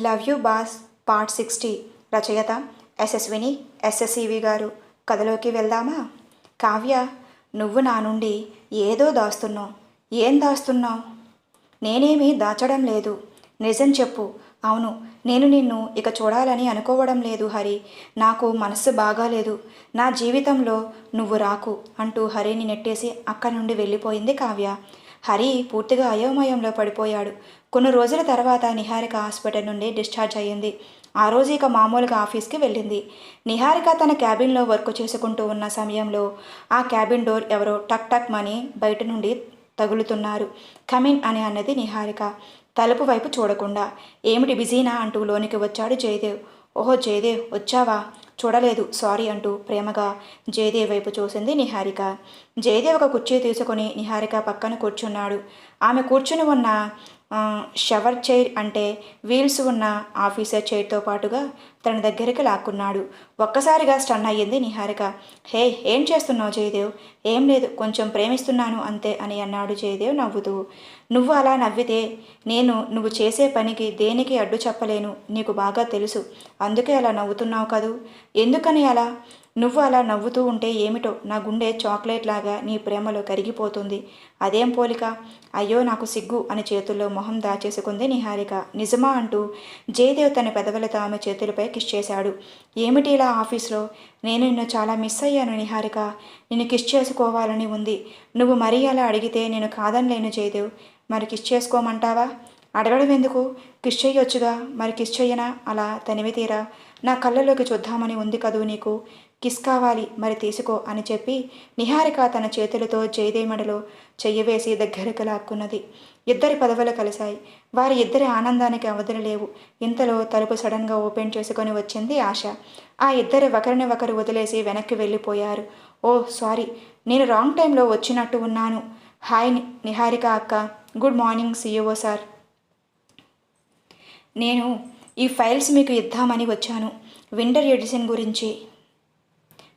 Love you boss part sixty. రచయిత ఎస్ఎస్విని ఎస్ఎస్సివి గారు. కథలోకి వెళ్దామా? కావ్య నువ్వు నా నుండి ఏదో దాస్తున్నావు. ఏం దాస్తున్నావు? నేనేమీ దాచడం లేదు. నిజం చెప్పు. అవును నేను నిన్ను ఇక చూడాలని అనుకోవడం లేదు హరి. నాకు మనస్సు బాగాలేదు నా జీవితంలో నువ్వు రాకు అంటూ హరిని నెట్టేసి అక్కడి నుండి వెళ్ళిపోయింది కావ్య. హరి పూర్తిగా అయోమయంలో పడిపోయాడు. కొన్ని రోజుల తర్వాత నిహారిక హాస్పిటల్ నుండి డిశ్చార్జ్ అయ్యింది. ఆ రోజు ఇక మామూలుగా ఆఫీస్కి వెళ్ళింది. నిహారిక తన క్యాబిన్లో వర్క్ చేసుకుంటూ ఉన్న సమయంలో ఆ క్యాబిన్ డోర్ ఎవరో టక్ టక్ మని బయట నుండి తగులుతున్నారు. కమిన్ అని అన్నది నిహారిక. తలుపు వైపు చూడకుండా ఏమిటి బిజీనా? అంటూ లోనికి వచ్చాడు జయదేవ్. ఓహో జయదేవ్ వచ్చావా? చూడలేదు. సారీ అంటూ ప్రేమగా జయదేవ్ వైపు చూసింది నిహారిక. జయదేవ్ ఒక కుర్చీ తీసుకొని నిహారిక పక్కన కూర్చున్నాడు. ఆమె కూర్చుని ఉన్న షవర్ చైర్ అంటే వీల్స్ ఉన్న ఆఫీసర్ చైర్తో పాటుగా తన దగ్గరికి లాక్కున్నాడు. ఒక్కసారిగా స్టన్ అయ్యింది నిహారిక. హే ఏం చేస్తున్నావు జయదేవ్? ఏం లేదు కొంచెం ప్రేమిస్తున్నాను అంతే అని అన్నాడు జయదేవ్ నవ్వుతూ. నువ్వు అలా నవ్వితే నేను నువ్వు చేసే పనికి దేనికి అడ్డు చెప్పలేను నీకు బాగా తెలుసు. అందుకే అలా నవ్వుతున్నావు కదూ? ఎందుకని అలా? నువ్వు అలా నవ్వుతూ ఉంటే ఏమిటో? నా గుండె చాక్లెట్ లాగా నీ ప్రేమలో కరిగిపోతుంది. అదేం పోలిక? అయ్యో నాకు సిగ్గు అని చేతుల్లో మొహం దాచేసుకుంది నిహారిక. నిజమా అంటూ జయదేవ్ తన పెదవులతో ఆమె చేతులపై కిష్ చేశాడు. ఏమిటి ఇలా ఆఫీస్లో. నేను నిన్ను చాలా మిస్ అయ్యాను నిహారిక. నిన్ను కిస్ చేసుకోవాలని ఉంది. నువ్వు మరీ అలా అడిగితే నేను కాదనిలేను జయదేవ్. మరి కిస్ చేసుకోమంటావా? అడగడం ఎందుకు? కిస్ చేయొచ్చుగా మరి కిస్ చెయ్యనా? అలా తనివి తీరా. నా కళ్ళలోకి చూద్దామని ఉంది కదూ నీకు. కిస్ కావాలి. మరి తీసుకో అని చెప్పి నిహారిక తన చేతులతో జయదేమడిలో చెయ్యవేసి దగ్గరకు లాక్కున్నది. ఇద్దరి పదవులు కలిశాయి. వారి ఇద్దరి ఆనందానికి అవధులు లేవు. ఇంతలో తలుపు సడన్గా ఓపెన్ చేసుకొని వచ్చింది ఆశ. ఆ ఇద్దరు ఒకరిని ఒకరు వదిలేసి వెనక్కి వెళ్ళిపోయారు. ఓ సారీ. నేను రాంగ్ టైంలో వచ్చినట్టు ఉన్నాను. హాయ్ ని- నిహారిక అక్క. Good morning CEO sir. నేను ఈ ఫైల్స్ మీకు ఇద్దామని వచ్చాను. వింటర్ ఎడిషన్ గురించి.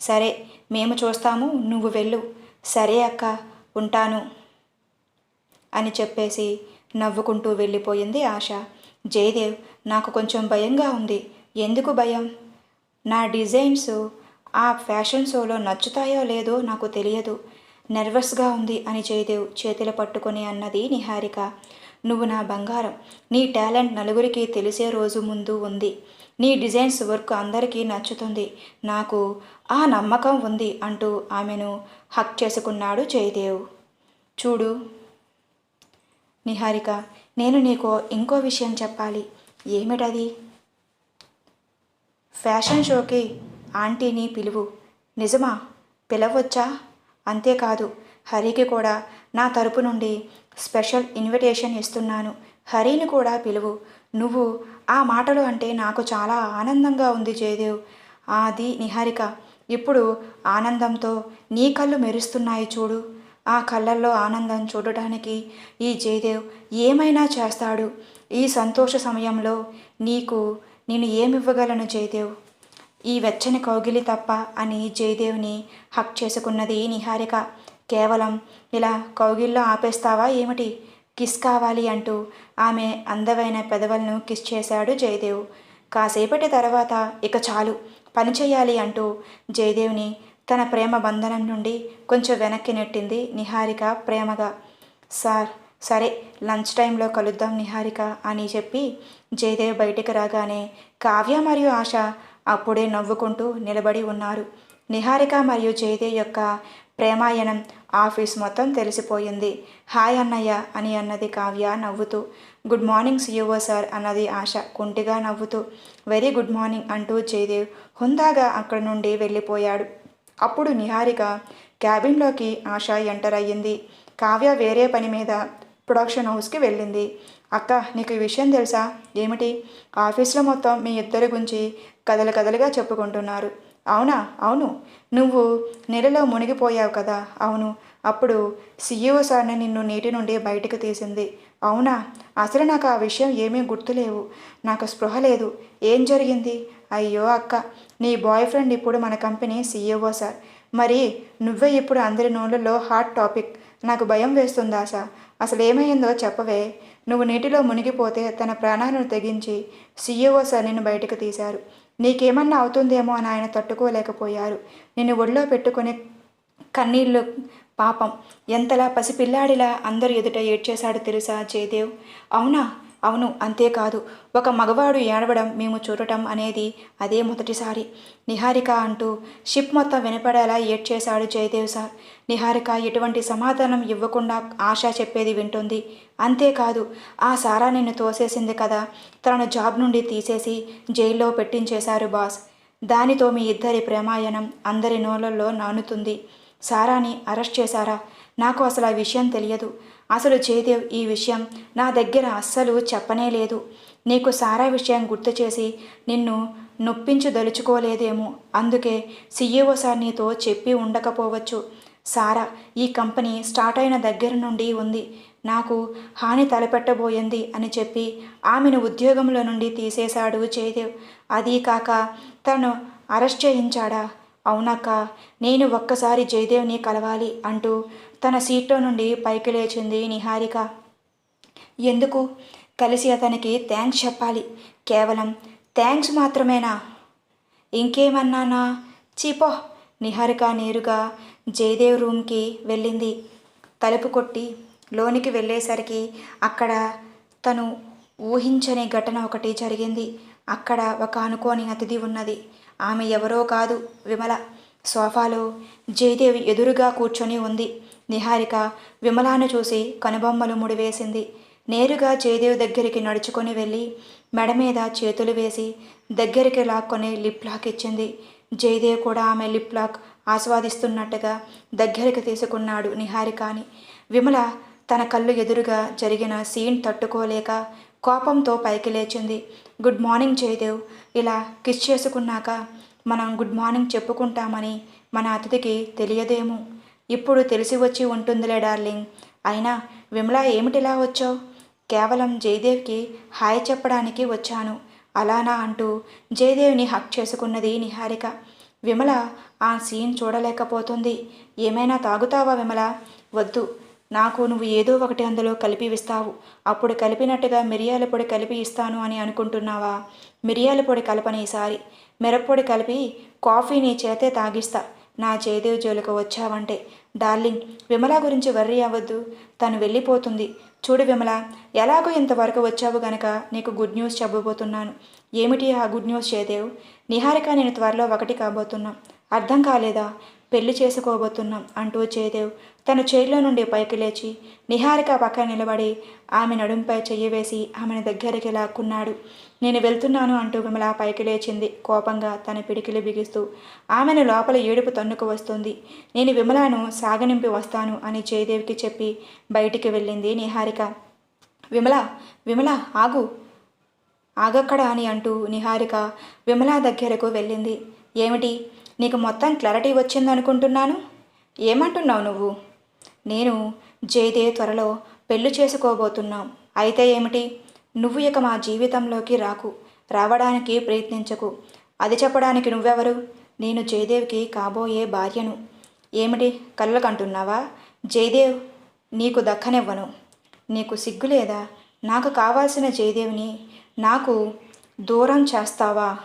సరే మేము చూస్తాము. నువ్వు వెళ్ళు. సరే అక్క. ఉంటాను. అని చెప్పేసి నవ్వుకుంటూ వెళ్ళిపోయింది ఆశ. జయదేవ్ నాకు కొంచెం భయంగా ఉంది. ఎందుకు భయం? నా డిజైన్స్ ఆ ఫ్యాషన్ షోలో నచ్చుతాయో లేదో నాకు తెలియదు. నర్వస్గా ఉంది అని జయదేవ్ చేతులు పట్టుకొని అన్నది నిహారిక. నువ్వు నా బంగారం. నీ టాలెంట్ నలుగురికి తెలిసే రోజు ముందు ఉంది. నీ డిజైన్స్ వర్క్ అందరికీ నచ్చుతుంది. నాకు ఆ నమ్మకం ఉంది అంటూ ఆమెను హక్ చేసుకున్నాడు జయదేవ్. చూడు నిహారిక నేను నీకు ఇంకో విషయం చెప్పాలి. ఏమిటది? ఫ్యాషన్ షోకి ఆంటీని పిలువు. నిజమా? పిలవచ్చా? అంతేకాదు హరికి కూడా నా తరపు నుండి స్పెషల్ ఇన్విటేషన్ ఇస్తున్నాను. హరిని కూడా పిలువు. నువ్వు ఆ మాటలు అంటే నాకు చాలా ఆనందంగా ఉంది జయదేవ్. అది నిహారిక ఇప్పుడు ఆనందంతో నీ కళ్ళు మెరుస్తున్నాయి చూడు. ఆ కళ్ళల్లో ఆనందం చూడటానికి ఈ జయదేవ్ ఏమైనా చేస్తాడు? ఈ సంతోష సమయంలో నీకు నేను ఏమివ్వగలను జయదేవ్? ఈ వెచ్చని కౌగిలి తప్ప అని జయదేవ్ని హక్ చేసుకున్నది నిహారిక. కేవలం ఇలా కౌగిల్లో ఆపేస్తావా ఏమిటి? కిస్ కావాలి అంటూ ఆమె అందమైన పెదవులను కిస్ చేశాడు జయదేవ్. కాసేపటి తర్వాత ఇక చాలు పని చేయాలి అంటూ జయదేవ్ని తన ప్రేమ బంధనం నుండి కొంచెం వెనక్కి నెట్టింది నిహారిక ప్రేమగా. సార్ సరే లంచ్ టైంలో కలుద్దాం నిహారిక అని చెప్పి జయదేవ్ బయటికి రాగానే కావ్య మరియు ఆశ అప్పుడే నవ్వుకుంటూ నిలబడి ఉన్నారు. నిహారిక మరియు జయదేవ్ యొక్క ప్రేమాయణం ఆఫీస్ మొత్తం తెలిసిపోయింది. హాయ్ అన్నయ్య అని అన్నది కావ్య నవ్వుతూ. గుడ్ మార్నింగ్ సిఇఓ సార్ అన్నది ఆశ కుంటిగా నవ్వుతూ. వెరీ గుడ్ మార్నింగ్ అంటూ జయదేవ్ హుందాగా అక్కడి నుండి వెళ్ళిపోయాడు. అప్పుడు నిహారిక క్యాబిన్లోకి ఆశ ఎంటర్ అయ్యింది. కావ్య వేరే పని మీద ప్రొడక్షన్ హౌస్కి వెళ్ళింది. అక్క నీకు ఈ విషయం తెలుసా? ఏమిటి? ఆఫీస్లో మొత్తం మీ ఇద్దరి గురించి కథలు కథలుగా చెప్పుకుంటున్నారు. అవునా? అవును. నువ్వు నెలలో మునిగిపోయావు కదా? అవును. అప్పుడు సీఈఓ సార్ని నిన్ను నీటి నుండి బయటకు తీసింది. అవునా? అసలు నాకు ఆ విషయం ఏమీ గుర్తులేవు. నాకు స్పృహ లేదు. ఏం జరిగింది? అయ్యో అక్క నీ బాయ్ ఫ్రెండ్ ఇప్పుడు మన కంపెనీ సీఈఓ సార్. మరి నువ్వే ఇప్పుడు అందరి నోళ్ళలో హాట్ టాపిక్. నాకు భయం వేస్తుందా సార్? అసలు ఏమైందో చెప్పవే. నువ్వు నీటిలో మునిగిపోతే తన ప్రాణాలను తెగించి సీఈఓ సార్ నిన్ను బయటకు తీశారు. నీకేమన్నా అవుతుందేమో అని ఆయన తట్టుకోలేకపోయారు. నిన్ను ఒళ్ళో పెట్టుకుని కన్నీళ్ళు పాపం. ఎంతలా పసిపిల్లాడిలా అందరు ఎదుట ఏడ్చేశాడు తెలుసా జయదేవ్? అవునా? అవును అంతేకాదు. ఒక మగవాడు ఏడవడం మేము చూడటం అనేది అదే మొదటిసారి. నిహారిక అంటూ షిప్ మొత్తం వినపడేలా ఏడ్చేశాడు జయదేవ్ సార్. నిహారిక ఎటువంటి సమాధానం ఇవ్వకుండా ఆశ చెప్పేది వింటుంది. అంతేకాదు ఆ సారా నిన్ను తోసేసింది కదా. తనను జాబ్ నుండి తీసేసి జైల్లో పెట్టించేశారు బాస్. దానితో మీ ఇద్దరి ప్రేమాయణం అందరి నోలల్లో నానుతుంది. సారాని అరెస్ట్ చేశారా? నాకు అసలు ఆ విషయం తెలియదు. అసలు జయదేవ్ ఈ విషయం నా దగ్గర అస్సలు చెప్పనే లేదు. నీకు సారా విషయం గుర్తు చేసి నిన్ను నొప్పించదలుచుకోలేదేమో అందుకే సీఈఓ సార్ నీతో చెప్పి ఉండకపోవచ్చు. సారా ఈ కంపెనీ స్టార్ట్ అయిన దగ్గర నుండి ఉంది. నాకు హాని తలపెట్టబోయింది అని చెప్పి ఆమెను ఉద్యోగంలో నుండి తీసేశాడు జయదేవ్ అదీ కాక తను అరెస్ట్ చేయించాడా? అవునక్క నేను ఒక్కసారి జయదేవ్ని కలవాలి అంటూ తన సీట్లో నుండి పైకి లేచింది నిహారిక. ఎందుకు? కలిసి అతనికి థ్యాంక్స్ చెప్పాలి. కేవలం థ్యాంక్స్ మాత్రమేనా? ఇంకేమన్నానా? చీపో! నిహారిక నేరుగా జయదేవ్ రూమ్కి వెళ్ళింది. తలుపు కొట్టి లోనికి వెళ్ళేసరికి అక్కడ తను ఊహించని ఘటన ఒకటి జరిగింది. అక్కడ ఒక అనుకోని అతిథి ఉన్నది. ఆమె ఎవరో కాదు. విమల సోఫాలో జయదేవి ఎదురుగా కూర్చొని ఉంది. నిహారిక విమలాను చూసి కనుబొమ్మలు ముడివేసింది. నేరుగా జయదేవి దగ్గరికి నడుచుకొని వెళ్ళి మెడ మీద చేతులు వేసి దగ్గరికి లాక్కొని లిప్ లాక్ ఇచ్చింది. జయదేవ్ కూడా ఆమె లిప్ లాక్ ఆస్వాదిస్తున్నట్టుగా దగ్గరికి తీసుకున్నాడు నిహారికాని విమల తన కళ్ళు ఎదురుగా జరిగిన సీన్ తట్టుకోలేక కోపంతో పైకి లేచింది. Good morning Jayadev. ఇలా కిస్ చేసుకున్నాక మనం గుడ్ మార్నింగ్ చెప్పుకుంటామని మన అతిథికి తెలియదేమో. ఇప్పుడు తెలిసి వచ్చి ఉంటుందిలే డార్లింగ్. అయినా విమల ఏమిటిలా వచ్చావు? కేవలం జయదేవ్కి హాయ్ చెప్పడానికి వచ్చాను. అలానా అంటూ జయదేవ్ని హక్ చేసుకున్నది నిహారిక. విమల ఆ సీన్ చూడలేకపోతుంది. ఏమైనా తాగుతావా విమల? వద్దు. నాకు నువ్వు ఏదో ఒకటి అందులో కలిపి ఇస్తావు. అప్పుడు కలిపినట్టుగా మిరియాల పొడి కలిపి ఇస్తాను అని అనుకుంటున్నావా? మిరియాల పొడి కలపని ఈసారి. మిరప్పొడి కలిపి కాఫీ నీ చేతే తాగిస్తా. నా జయదేవ్ జోలికి వచ్చావంటే. డార్లింగ్ విమల గురించి వర్రీ అవ్వద్దు. తను వెళ్ళిపోతుంది. చూడు విమల ఎలాగో ఇంతవరకు వచ్చావు గనక నీకు గుడ్ న్యూస్ చెప్పబోతున్నాను. ఏమిటి ఆ గుడ్ న్యూస్ చేదేవ్ నిహారిక నేను త్వరలో ఒకటి కాబోతున్నాం. అర్థం కాలేదా? పెళ్ళి చేసుకోబోతున్నాం అంటూ జయదేవ్ తన చైర్లో నుండి పైకి లేచి నిహారిక పక్కన నిలబడి ఆమె నడుంపై చెయ్యి వేసి ఆమెను దగ్గరికి లాక్కున్నాడు. నేను వెళ్తున్నాను అంటూ విమల పైకి లేచింది. కోపంగా తన పిడికిలు బిగిస్తూ ఆమెను లోపల ఏడుపు తన్నుకు వస్తుంది. నేను విమలను సాగనింపి వస్తాను అని జయదేవ్కి చెప్పి బయటికి వెళ్ళింది నిహారిక. విమల విమల ఆగు ఆగక్కడ అని అంటూ నిహారిక విమల దగ్గరకు వెళ్ళింది. ఏమిటి? నీకు మొత్తం క్లారిటీ వచ్చిందనుకుంటున్నాను ఏమంటున్నావు నువ్వు? నేను జయదే త్వరలో పెళ్ళి చేసుకోబోతున్నాం. అయితే ఏమిటి? నువ్వు ఇక మా జీవితంలోకి రాకు. రావడానికి ప్రయత్నించకు. అది చెప్పడానికి నువ్వెవరు? నేను జయదేవ్కి కాబోయే భార్యను. ఏమిటి? కళ్ళకంటున్నావా జయదేవ్ నీకు దక్కనివ్వను. నీకు సిగ్గు లేదా? నాకు కావాల్సిన జయదేవ్ని నాకు దూరం చేస్తావా?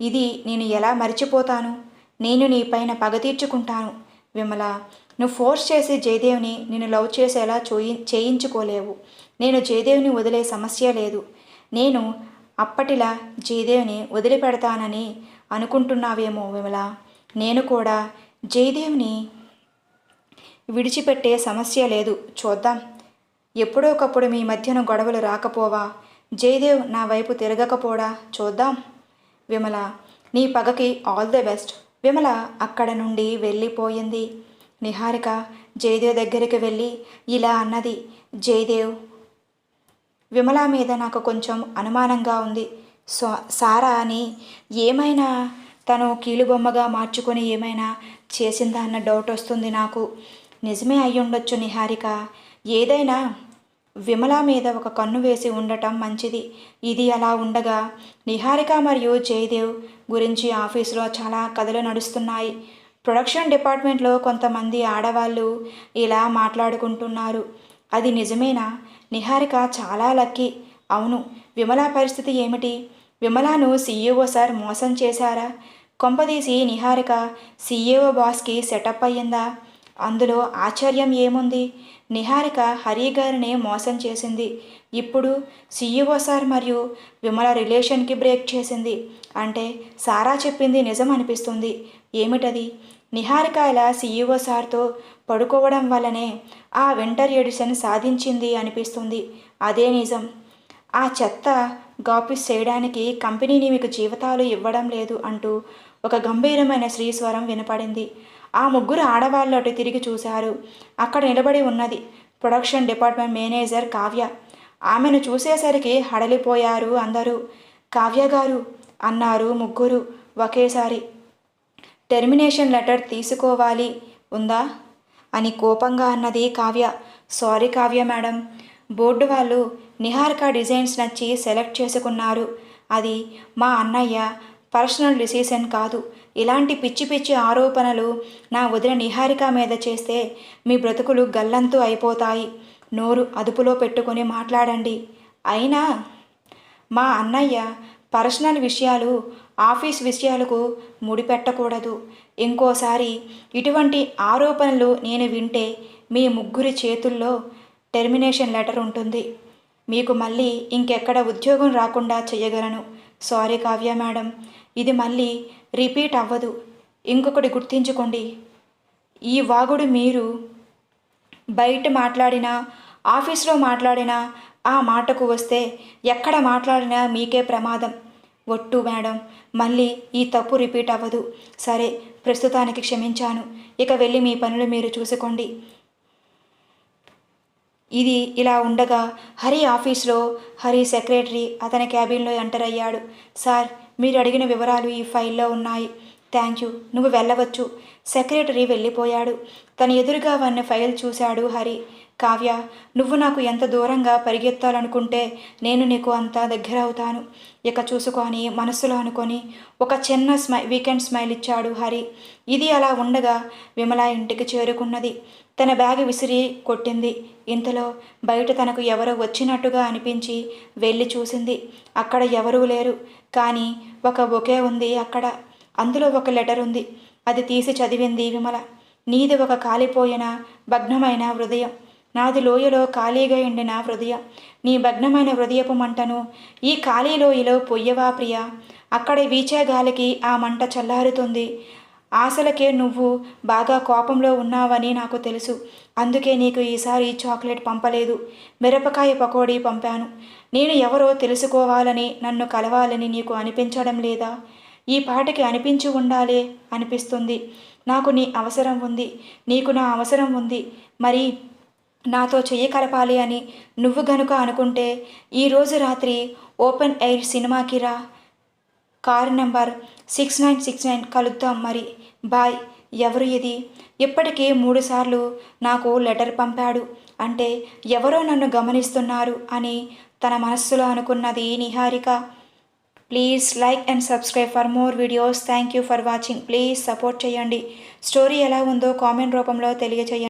ఇది నేను ఎలా మర్చిపోతాను? నేను నీ పైన పగ తీర్చుకుంటాను. విమల నువ్వు ఫోర్స్ చేసి జయదేవ్ని నేను లవ్ చేసేలా చూయి చేయించుకోలేవు. నేను జయదేవ్ని వదిలే సమస్య లేదు. నేను అప్పటిలా జయదేవ్ని వదిలిపెడతానని అనుకుంటున్నావేమో విమల. నేను కూడా జయదేవ్ని విడిచిపెట్టే సమస్య లేదు. చూద్దాం. ఎప్పుడో ఒకప్పుడు మీ మధ్యన గొడవలు రాకపోవా? జయదేవ్ నా వైపు తిరగకపోడా? చూద్దాం. విమల నీ పగకి ఆల్ ది బెస్ట్. విమల అక్కడ నుండి వెళ్ళిపోయింది. నిహారిక జయదేవ్ దగ్గరికి వెళ్ళి ఇలా అన్నది జయదేవ్. విమల మీద నాకు కొంచెం అనుమానంగా ఉంది. సో సారా అని ఏమైనా తను కీలుబొమ్మగా మార్చుకొని ఏమైనా చేసిందా అన్న డౌట్ వస్తుంది నాకు. నిజమే అయ్యుండొచ్చు నిహారిక. ఏదైనా విమల మీద ఒక కన్ను వేసి ఉండటం మంచిది. ఇది అలా ఉండగా నిహారిక మరియు జయదేవ్ గురించి ఆఫీసులో చాలా కథలు నడుస్తున్నాయి. ప్రొడక్షన్ డిపార్ట్మెంట్లో కొంతమంది ఆడవాళ్ళు ఇలా మాట్లాడుకుంటున్నారు. అది నిజమేనా? నిహారిక చాలా లక్కీ. అవును. విమల పరిస్థితి ఏమిటి? విమలాను సీఈఓ సార్ మోసం చేశారా? కొంపదీసి నిహారిక సీఈఓ బాస్కి సెటప్ అయ్యిందా? అందులో ఆశ్చర్యం ఏముంది? నిహారిక హరి గారిని మోసం చేసింది. ఇప్పుడు సీఈఓ సార్ మరియు విమల రిలేషన్కి బ్రేక్ చేసింది. అంటే సారా చెప్పింది నిజం అనిపిస్తుంది. ఏమిటది? నిహారిక ఇలా సీఈఓ సార్తో పడుకోవడం వల్లనే ఆ వింటర్ ఎడిషన్ సాధించింది అనిపిస్తుంది. అదే నిజం. ఆ చెత్త గాపిస్ చేయడానికి కంపెనీని మీకు జీవితాలు ఇవ్వడం లేదు అంటూ ఒక గంభీరమైన శ్రీస్వరం వినపడింది. ఆ ముగ్గురు ఆడవాళ్ళు అటు తిరిగి చూశారు. అక్కడ నిలబడి ఉన్నది ప్రొడక్షన్ డిపార్ట్మెంట్ మేనేజర్ కావ్య. ఆమెను చూసేసరికి హడలిపోయారు అందరూ. కావ్య గారు అన్నారు ముగ్గురు ఒకేసారి. టెర్మినేషన్ లెటర్ తీసుకోవాలి ఉందా? అని కోపంగా అన్నది Kavya. Sorry Kavya madam. Board వాళ్ళు నిహారిక డిజైన్స్ నచ్చి సెలెక్ట్ చేసుకున్నారు. అది మా అన్నయ్య పర్సనల్ డిసిషన్ కాదు. ఇలాంటి పిచ్చి పిచ్చి ఆరోపణలు నా వదిన నిహారిక మీద చేస్తే మీ బ్రతుకులు గల్లంతు అయిపోతాయి. నోరు అదుపులో పెట్టుకొని మాట్లాడండి. అయినా మా అన్నయ్య పర్సనల్ విషయాలు ఆఫీస్ విషయాలకు ముడిపెట్టకూడదు. ఇంకోసారి ఇటువంటి ఆరోపణలు నేను వింటే మీ ముగ్గురి చేతుల్లో టెర్మినేషన్ లెటర్ ఉంటుంది. మీకు మళ్ళీ ఇంకెక్కడ ఉద్యోగం రాకుండా చేయగలను. సారీ కావ్య మేడం ఇది మళ్ళీ రిపీట్ అవ్వదు. ఇంకొకటి గుర్తించుకోండి. ఈ వాగుడు మీరు బయట మాట్లాడినా ఆఫీస్లో మాట్లాడినా ఆ మాటకు వస్తే ఎక్కడ మాట్లాడినా మీకే ప్రమాదం. ఒట్టు మేడం మళ్ళీ ఈ తప్పు రిపీట్ అవ్వదు. సరే ప్రస్తుతానికి క్షమించాను. ఇక వెళ్ళి మీ పనులు మీరు చూసుకోండి. ఇది ఇలా ఉండగా హరి ఆఫీస్లో హరి సెక్రటరీ అతని క్యాబిన్లో ఎంటర్ అయ్యాడు. సార్ మీరు అడిగిన వివరాలు ఈ ఫైల్లో ఉన్నాయి. Thank you. నువ్వు వెళ్ళవచ్చు. సెక్రటరీ వెళ్ళిపోయాడు. తన ఎదురుగా వన్న ఫైల్ చూశాడు హరి. కావ్య నువ్వు నాకు ఎంత దూరంగా పరిగెత్తాలనుకుంటే నేను నీకు అంత దగ్గర అవుతాను ఇక చూసుకొని మనసులో అనుకొని ఒక చిన్న స్మై వీకెండ్ స్మైల్ ఇచ్చాడు హరి. ఇది అలా ఉండగా విమల ఇంటికి చేరుకున్నది. తన బ్యాగ్ విసిరి కొట్టింది. ఇంతలో బయట తనకు ఎవరో వచ్చినట్టుగా అనిపించి వెళ్ళి చూసింది. అక్కడ ఎవరూ లేరు. కానీ ఒక బొకే ఉంది అక్కడ. అందులో ఒక లెటర్ ఉంది. అది తీసి చదివింది విమల. నీది ఒక కాలిపోయిన భగ్నమైన హృదయం. నాది లోయలో ఖాళీగా ఎండిన హృదయ నీ భగ్నమైన హృదయపు మంటను ఈ ఖాళీ లోయలో పొయ్యవా ప్రియ? అక్కడ వీచే గాలికి ఆ మంట చల్లారుతుంది. ఆశలకే నువ్వు బాగా కోపంలో ఉన్నావని నాకు తెలుసు. అందుకే నీకు ఈసారి చాక్లెట్ పంపలేదు. మిరపకాయ పకోడీ పంపాను. నేను ఎవరో తెలుసుకోవాలని నన్ను కలవాలని నీకు అనిపించడం లేదా? ఈ పాటకి అనిపించి ఉండాలే అనిపిస్తుంది. నాకు నీ అవసరం ఉంది. నీకు నా అవసరం ఉంది. మరి నాతో చెయ్యి కలపాలి అని నువ్వు గనుక అనుకుంటే ఈరోజు రాత్రి ఓపెన్ ఎయిర్ సినిమాకి రా. Car number six nine six nine కలుద్దాం మరి. బాయ్. ఎవరు ఇది? ఇప్పటికే మూడుసార్లు నాకు లెటర్ పంపాడు. అంటే ఎవరో నన్ను గమనిస్తున్నారు అని తన మనస్సులో అనుకున్నది Niharika. Please like and subscribe for more videos. Thank you for watching. Please support చేయండి. స్టోరీ ఎలా ఉందో కామెంట్ రూపంలో తెలియచేయండి.